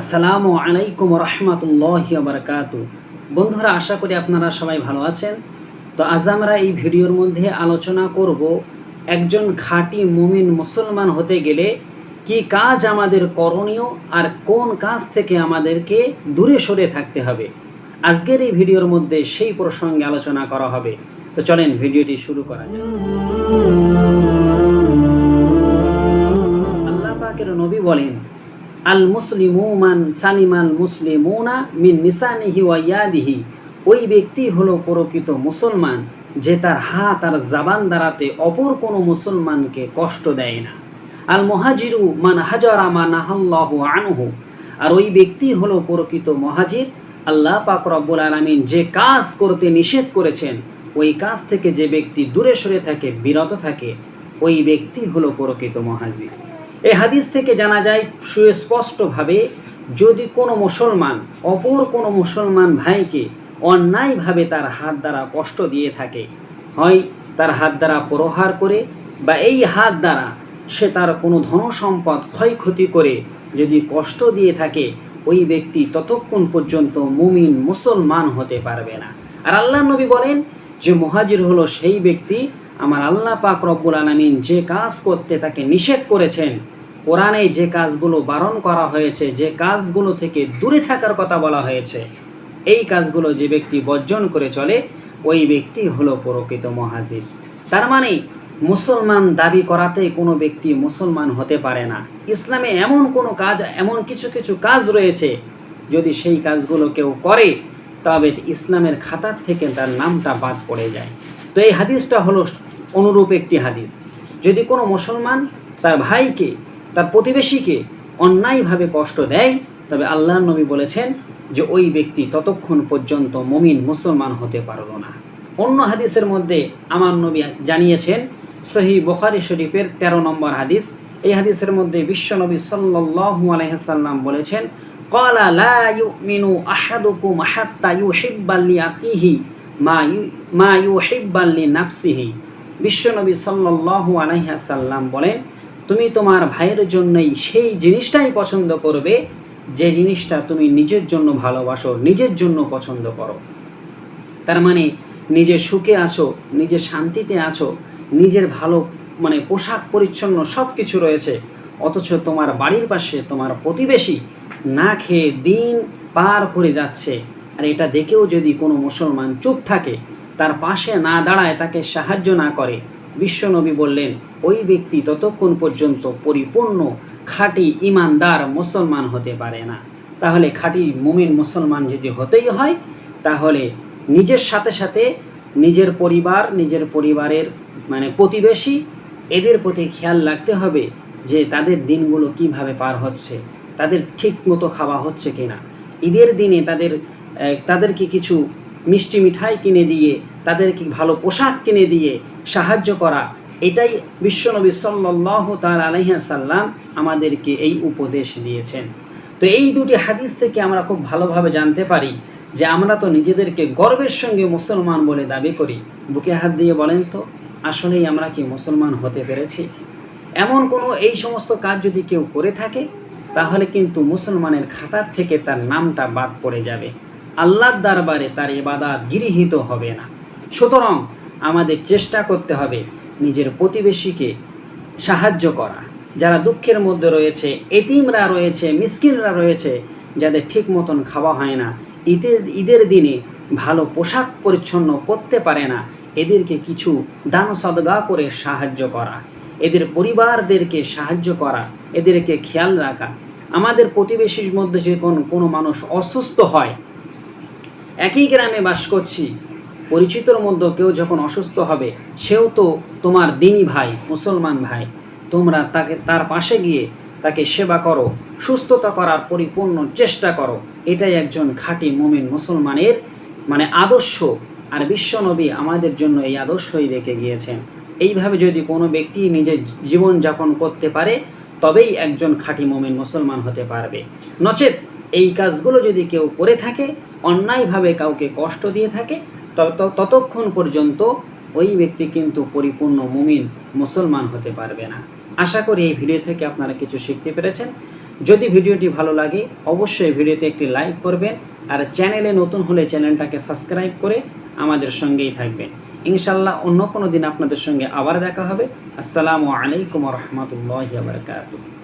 আসসালামু আলাইকুম রহমতুল্লাহ বারকাতু বন্ধুরা, আশা করি আপনারা সবাই ভালো আছেন। তো আজ আমরা এই ভিডিওর মধ্যে আলোচনা করব একজন খাঁটি মুমিন মুসলমান হতে গেলে কি কাজ আমাদের করণীয় আর কোন কাজ থেকে আমাদেরকে দূরে সরে থাকতে হবে। আজকের এই ভিডিওর মধ্যে সেই প্রসঙ্গে আলোচনা করা হবে। তো চলেন ভিডিওটি শুরু করা যাক। আল্লাহ পাকের নবী বলেন আল মুসলিমু মান সালিমাল মুসলিমুনা মিন নিসানিহি ওয়া ইয়াদিহি। ওই ব্যক্তি হলো প্রকৃত মুসলমান, যে তার হাত আর জাবান দ্বারাতে অপর কোনো মুসলমানকে কষ্ট দেয় না। আল মহাজিরু মান হাজারা মান আল্লাহু আনহু। আর ওই ব্যক্তি হলো প্রকৃত মহাজির। আল্লাহ পাক রব্বুল আলামিন যে কাজ করতে নিষেধ করেছেন, ওই কাজ থেকে যে ব্যক্তি দূরে সরে থাকে, বিরত থাকে, ওই ব্যক্তি হলো প্রকৃত মহাজির। এই হাদিস থেকে জানা যায় সুস্পষ্টভাবে যদি কোনো মুসলমান, অপর কোনো মুসলমান ভাইকে অন্যায়ভাবে তার হাত দ্বারা কষ্ট দিয়ে থাকে, হয় তার হাত দ্বারা প্রহার করে বা এই হাত দ্বারা সে তার কোনো ধনসম্পদ ক্ষয়ক্ষতি করে যদি কষ্ট দিয়ে থাকে, ওই ব্যক্তি ততক্ষণ পর্যন্ত মুমিন মুসলমান হতে পারবে না। আর আল্লাহ নবী বলেন যে মহাজির হলো সেই ব্যক্তি, আমার আল্লাহ পাক রব্বুল আলমিন যে কাজ করতে তাকে নিষেধ করেছেন কোরআনে যে কাজগুলো বারণ করা হয়েছে, যে কাজগুলো থেকে দূরে থাকার কথা বলা হয়েছে, এই কাজগুলো যে ব্যক্তি বর্জন করে চলে, ওই ব্যক্তি হলো প্রকৃত মহাজির। তার মানে মুসলমান দাবি করাতে কোনো ব্যক্তি মুসলমান হতে পারে না। ইসলামে এমন কোনো কাজ, এমন কিছু কিছু কাজ রয়েছে, যদি সেই কাজগুলো কেউ করে, তবে ইসলামের খাতার থেকে তার নামটা বাদ পড়ে যায়। তো এই হাদিসটা হলো অনুরূপ একটি হাদিস। যদি কোনো মুসলমান তার ভাইকে তার প্রতিবেশীকে অন্যায়ভাবে কষ্ট দেয়, তবে আল্লাহ নবী বলেছেন যে ওই ব্যক্তি ততক্ষণ পর্যন্ত মমিন, মুসলমান হতে পারল না। অন্য হাদিসের মধ্যে আমার নবী জানিয়েছেন, সহি বখারি শরীফের ১৩ নম্বর হাদিস। এই হাদিসের মধ্যে বিশ্বনবী সাল্লাল্লাহু আলাইহি সাল্লাম বলেছেন, ক্বালা লা ইউমিনু আহাদুকুম হাত্তা ইউহিব্বা লিআখিহি মা বিশ্বনবী সাল্লাল্লাহু আলাইহি সাল্লাম বলেন তুমি তোমার ভাইয়ের জন্যই সেই জিনিসটাই পছন্দ করবে, যে জিনিসটা তুমি নিজের জন্য ভালোবাসো, নিজের জন্য পছন্দ করো। তার মানে নিজের সুখে আছো নিজের শান্তিতে আছো, নিজের ভালো মানে পোশাক পরিচ্ছন্ন সব কিছু রয়েছে, অথচ তোমার বাড়ির পাশে তোমার প্রতিবেশী না খেয়ে দিন পার করে যাচ্ছে। আর এটা দেখেও যদি কোনো মুসলমান চুপ থাকে, তার পাশে না দাঁড়ায় তাকে সাহায্য না করে, বিশ্বনবী বললেন ওই ব্যক্তি ততক্ষণ পর্যন্ত পরিপূর্ণ খাঁটি ইমানদার মুসলমান হতে পারে না। তাহলে খাঁটি মুমিন মুসলমান যদি হতেই হয়, তাহলে নিজের সাথে সাথে নিজের পরিবার, নিজের পরিবারের মানে প্রতিবেশী, এদের প্রতি খেয়াল রাখতে হবে যে তাদের দিনগুলো কীভাবে পার হচ্ছে, তাদের ঠিক মতো খাওয়া হচ্ছে কিনা। ঈদের দিনে তাদের তাদেরকে কিছু মিষ্টি মিঠাই কিনে দিয়ে, তাদেরকে ভালো পোশাক কিনে দিয়ে সাহায্য করা এটাই বিশ্বনবী সাল্লাহ তাল আলহিয়াসাল্লাম আমাদেরকে এই উপদেশ দিয়েছেন। তো এই দুটি হাদিস থেকে আমরা খুব ভালোভাবে জানতে পারি যে আমরা তো নিজেদেরকে গর্বের সঙ্গে মুসলমান বলে দাবি করি। বুকে হাত দিয়ে বলেন তো, আসলেই আমরা কি মুসলমান হতে পেরেছি? এমন কোনো এই সমস্ত কাজ যদি কেউ করে থাকে, তাহলে কিন্তু মুসলমানের খাতার থেকে তার নামটা বাদ পড়ে যাবে। আল্লাহর দরবারে তার এবাদাত গৃহীত হবে না। সুতরাং আমাদের চেষ্টা করতে হবে নিজের প্রতিবেশীকে সাহায্য করা। যারা দুঃখের মধ্যে রয়েছে, এতিমরা রয়েছে, মিসকিনরা রয়েছে, যাদের ঠিক মতন খাওয়া হয় না, ঈদের ঈদের দিনে ভালো পোশাক পরিচ্ছন্ন পরতে পারে না, এদেরকে কিছু দান সদগা করে সাহায্য করা। এদের পরিবারদেরকে সাহায্য করা, এদেরকে খেয়াল রাখা। আমাদের প্রতিবেশীর মধ্যে যে কোন কোনো মানুষ অসুস্থ হয়, একই গ্রামে বাস করছি পরিচিতর মধ্যে কেউ যখন অসুস্থ হবে, সেও তো তোমার দিনী ভাই, মুসলমান ভাই। তোমরা তাকে, তার পাশে গিয়ে তাকে সেবা করো, সুস্থতা করার পরিপূর্ণ চেষ্টা করো। এটাই একজন খাঁটি মুমিন মুসলমানের মানে আদর্শ। আর বিশ্বনবী আমাদের জন্য এই আদর্শই রেখে গিয়েছেন। এইভাবে যদি কোনো ব্যক্তি নিজের জীবন যাপন করতে পারে, তবেই একজন খাঁটি মুমিন মুসলমান হতে পারবে। নচেত এই কাজগুলো যদি কেউ করে থাকে, অন্যায়ভাবে কাউকে কষ্ট দিয়ে থাকে ততক্ষণ পর্যন্ত ওই ব্যক্তি কিন্তু পরিপূর্ণ মুমিন, মুসলমান হতে পারবে না। আশা করি এই ভিডিও থেকে আপনারা কিছু শিখতে পেরেছেন। যদি ভিডিওটি ভালো লাগে, অবশ্যই ভিডিওতে একটি লাইক করবেন আর চ্যানেলে নতুন হলে চ্যানেলটাকে সাবস্ক্রাইব করে আমাদের সঙ্গেই থাকবেন। ইনশাল্লাহ অন্য কোনো দিন আপনাদের সঙ্গে আবার দেখা হবে। আসসালামু আলাইকুম রহমতুল্লাহ বারকাতুহ।